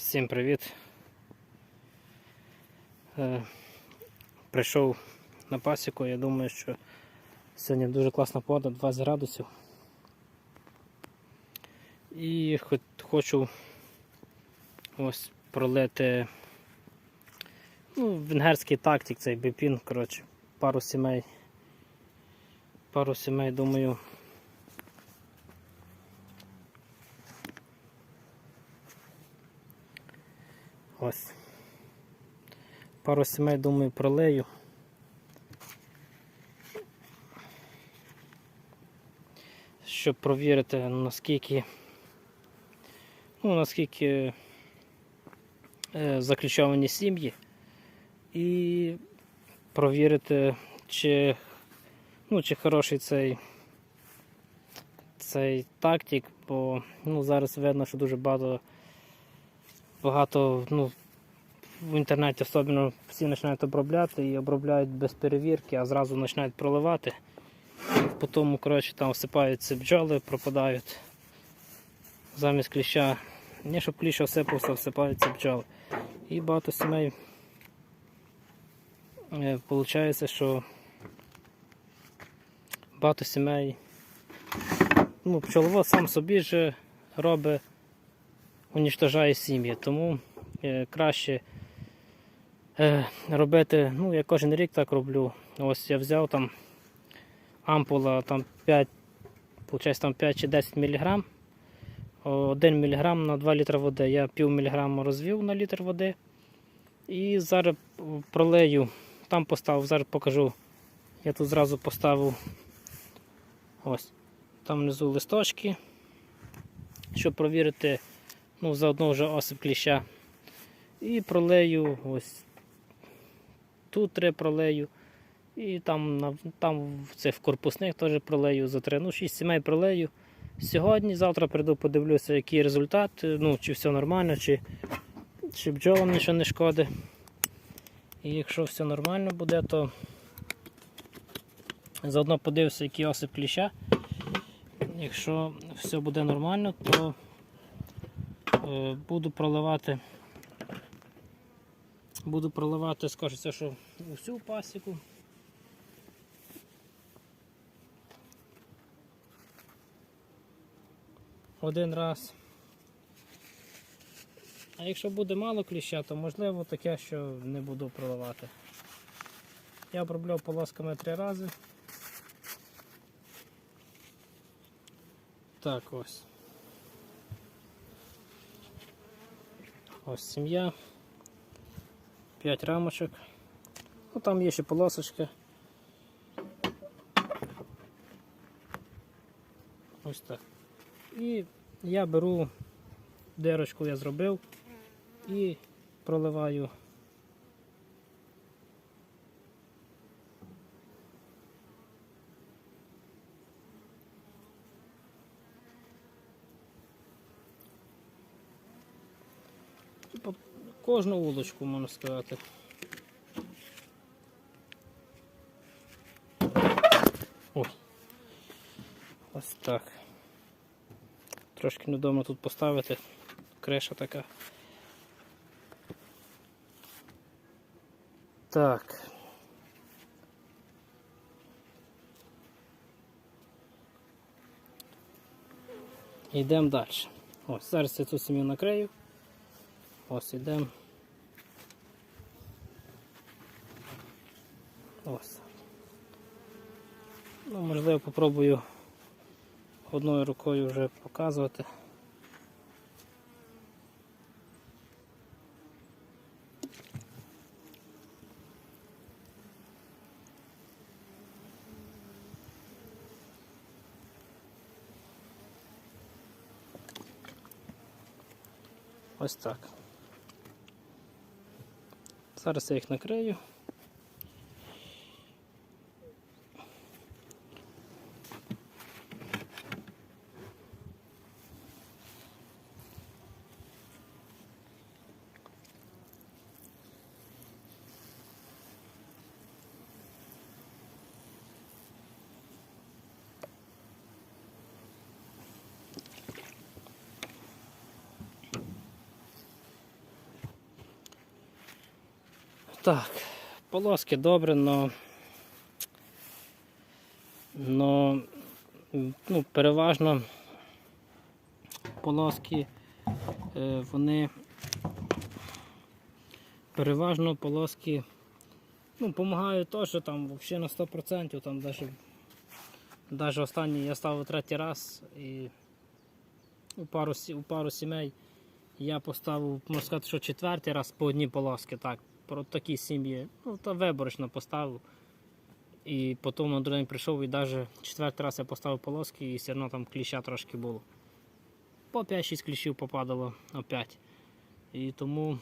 Всім привіт. Е, прийшов на пасіку, я думаю, що сьогодні дуже класна погода, 20 градусів. І хочу ось пролити ну, венгерський тактик, цей біпін, коротше, пару сімей. Пару сімей, думаю. Ось. Пару сімей, думаю, пролею. Щоб провірити, наскільки, ну, наскільки е, заключовані сім'ї. І провірити, чи, ну, чи хороший цей, цей тактик, бо ну, зараз видно, що дуже багато багато ну, в інтернеті особливо всі починають обробляти і обробляють без перевірки, а зразу починають проливати. Потім, коротше, там всипаються бджоли, пропадають. Замість кліща. Не щоб кліщ осипався, всипаються бджоли. І багато сімей виходить, що багато сімей ну, пчеловод сам собі ж робить унічтожає сім'ї. Тому е, краще е, робити, ну я кожен рік так роблю. Ось я взяв там ампула там 5, виходить, там 5 чи 10 мг. 1 мг на 2 літри води. Я пів міліграму розвів на літр води. І зараз пролею, там поставив, зараз покажу. Я тут зразу поставив ось там внизу листочки, щоб провірити ну, заодно вже осип кліща. І пролею ось тут три пролею. І там там в цих корпусних теж пролею за три. Ну, шість сімей пролею. Сьогодні, завтра прийду, подивлюся, який результат, ну, чи все нормально, чи, чи бджолам нічого не шкоди. І якщо все нормально буде, то заодно подивлюся, який осип кліща. Якщо все буде нормально, то Е, буду проливати. Буду проливати, скажеться, що усю пасіку. Один раз. А якщо буде мало кліща, то можливо таке, що не буду проливати. Я обробляв полосками три рази. Так ось. Ось сім'я. 5 рамочок. Ну там є ще полосочка. Ось так. І я беру дирочку я зробив і проливаю. Кожну вулочку, можна сказати. Ой. Ось так. Трошки недовго тут поставити. Криша така. Так. Йдемо далі. Ось, зараз я цю сім'ю накрию. Ось ідемо. Ось. Ну, можливо, попробую одною рукою вже показувати. Ось так. Зараз я їх накрию. Так, полоски добре, но, но ну, переважно полоски е, вони переважно полоски ну, допомагають теж там взагалі на 100%, там даже, даже останній я ставив третій раз і у пару, у пару сімей я поставив, можна сказати, що четвертий раз по одній полоски, так, про такі сім'ї, ну, то виборочно поставив. І потім на другий день прийшов і навіть четвертий раз я поставив полоски і все одно там кліща трошки було. По 5-6 кліщів попадало опять. І тому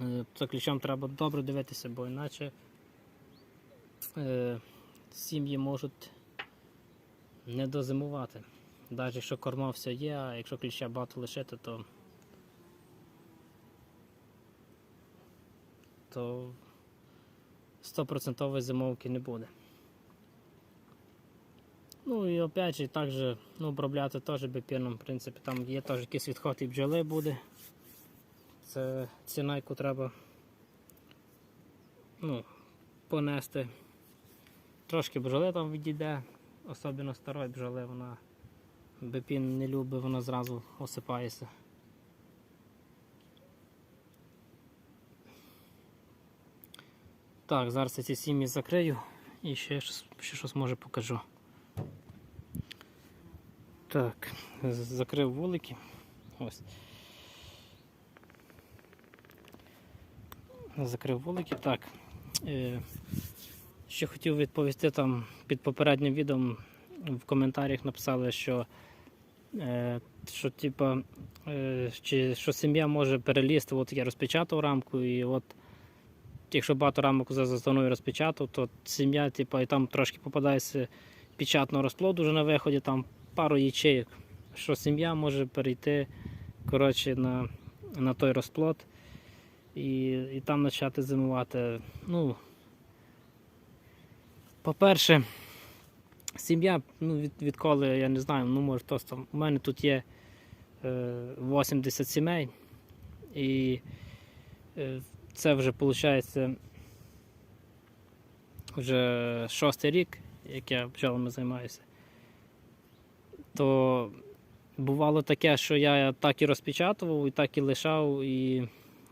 е, за кліщам треба добре дивитися, бо іначе е, сім'ї можуть не дозимувати. Навіть якщо корма все є, а якщо кліща багато лишити, то, то 100% зимовки не буде. Ну і опять же, також ну, обробляти теж біпіном, в принципі, там є теж якийсь відход і бджоли буде. Це ціна, яку треба ну, понести. Трошки бджоли там відійде, особливо старої бджоли, вона бепін не любить, вона зразу осипається. Так, зараз я ці сім'ї закрию і ще, ще щось може покажу. Так, закрив вулики. Ось. Закрив вулики. Так. Е, ще хотів відповісти там під попереднім відео в коментарях написали, що, е, що, типа, е, чи, що сім'я може перелізти, от я розпечатав рамку, і от якщо багато рамок за заставною розпечатав, то сім'я, типа, і там трошки попадається печатного розплоду вже на виході, там пару ячеїк, що сім'я може перейти коротше, на, на той розплод і, і там почати зимувати. Ну, по-перше, сім'я, ну, від, відколи, я не знаю, ну може хтось там. У мене тут є е, 80 сімей, і е, це вже виходить вже шостий рік, як я пчелами займаюся. То бувало таке, що я так і розпечатував, і так і лишав, і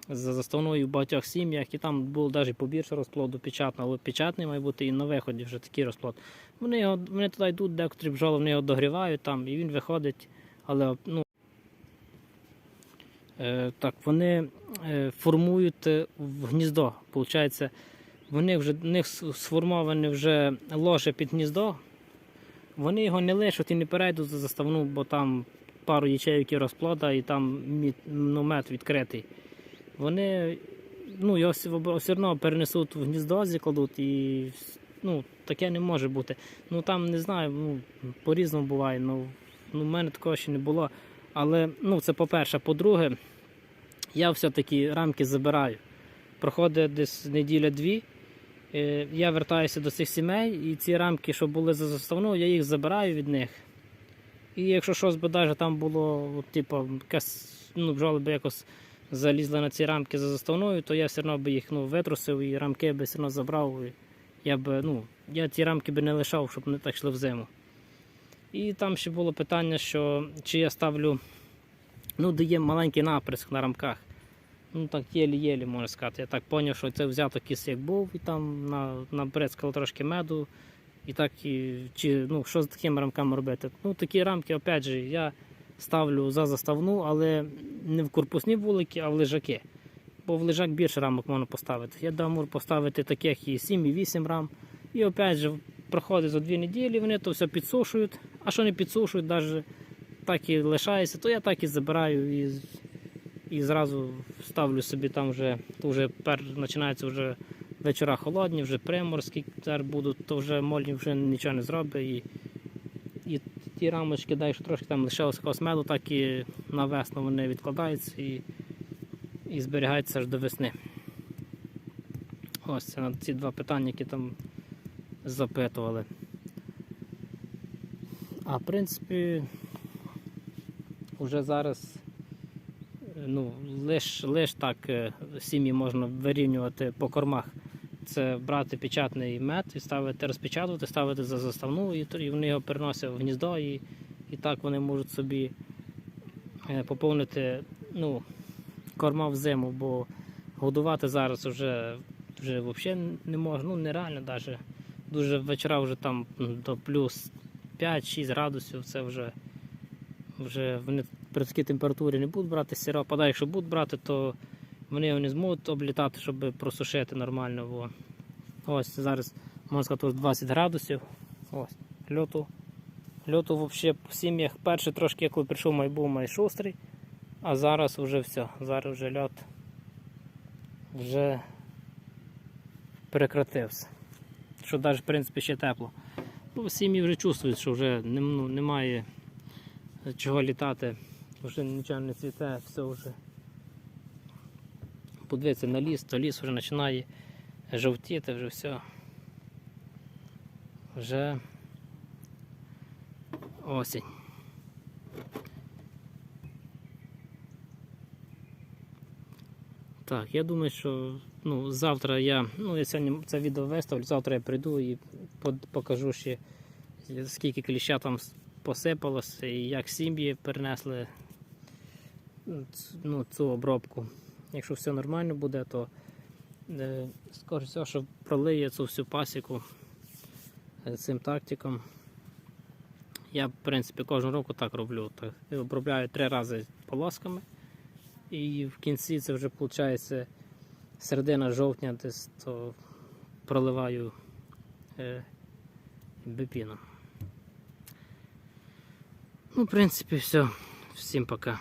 за заставною в багатьох сім'ях, і там було навіть побільше розплоду печатного, але печатний має бути і на виході вже такий розплод. Вони, його, вони туди йдуть, декотрі бджоли вони його догрівають там, і він виходить, але ну, так, вони е, формують е, в гніздо. Получається, вони вже, в них сформоване вже ложе під гніздо, вони його не лишать і не перейдуть за заставну, бо там пару ячеїв розплода і там мед відкритий. Вони ну, його все одно- перенесуть в гніздо, закладуть і ну, таке не може бути. Ну там не знаю, ну, по-різному буває. Ну, ну, в мене такого ще не було. Але ну, це по-перше. По-друге, я все-таки рамки забираю. Проходить десь неділя-дві. Е, Я вертаюся до цих сімей, і ці рамки, що були за заставну, я їх забираю від них. І якщо щось би там було, от, типу, якась, ну, бджоли якось залізли на ці рамки за заставною, то я все одно би їх ну, витрусив і рамки би все одно забрав. Я би, ну, я ті рамки би не лишав, щоб вони так йшли в зиму. І там ще було питання, що чи я ставлю, ну, де є маленький наприск на рамках. Ну так єлі-єлі можна сказати. Я так зрозумів, що це взято кіс як був, і там на, набризкало трошки меду. І так, і, чи, ну, що з такими рамками робити? Ну, такі рамки, опять же, я ставлю за заставну, але не в корпусні вулики, а в лежаки. Бо в лежак більше рамок можна поставити. Я дамур поставити таких і 7, і 8 рам. І опять же, проходить за 2 неділі, вони то все підсушують. А що не підсушують, навіть так і лишається, то я так і забираю і, і зразу ставлю собі там вже, то вже пер, починаються вже вечора холодні, вже приморські зараз будуть, то вже молі вже нічого не зробить. І, і ті рамочки, дай, трошки там лишилося якогось меду, так і на весну вони відкладаються і, і зберігаються аж до весни. Ось це ці два питання, які там запитували. А в принципі, вже зараз ну, лиш, лиш так е, сім'ї можна вирівнювати по кормах. Це брати печатний мед і ставити, розпечатувати, ставити за заставну, і вони його переносять в гніздо, і, і так вони можуть собі е, поповнити ну, корма в зиму, бо годувати зараз вже, вже взагалі не можна, ну нереально навіть. Дуже вечора вже там до плюс 5-6 градусів, це вже, вже вони при такій температурі не будуть брати сиропа. Да, якщо будуть брати, то вони його не зможуть облітати, щоб просушити нормально. Бо ось зараз можна сказати, 20 градусів. Ось, льоту. Льоту взагалі в сім'ях перший трошки, коли прийшов май був май шустрий, а зараз вже все. Зараз вже льот вже прекратився. Що навіть в принципі ще тепло. Ну, сім'ї вже чувствують, що вже ну, немає чого літати, вже нічого не цвіте, все вже. Подивитися на ліс, то ліс вже починає жовтіти, вже все. Вже осінь. Так, я думаю, що ну, завтра я, ну, я сьогодні це відео виставлю, завтра я прийду і покажу ще, скільки кліща там посипалося і як сім'ї перенесли ну, ну, цю обробку. Якщо все нормально буде, то е, скоріше всього, що пролиє цю всю пасіку е, цим тактиком. Я, в принципі, кожен року так роблю. Так. Обробляю три рази полосками. І в кінці це вже виходить середина жовтня, десь то проливаю е, бепіном. Ну, в принципі, все. Всім пока.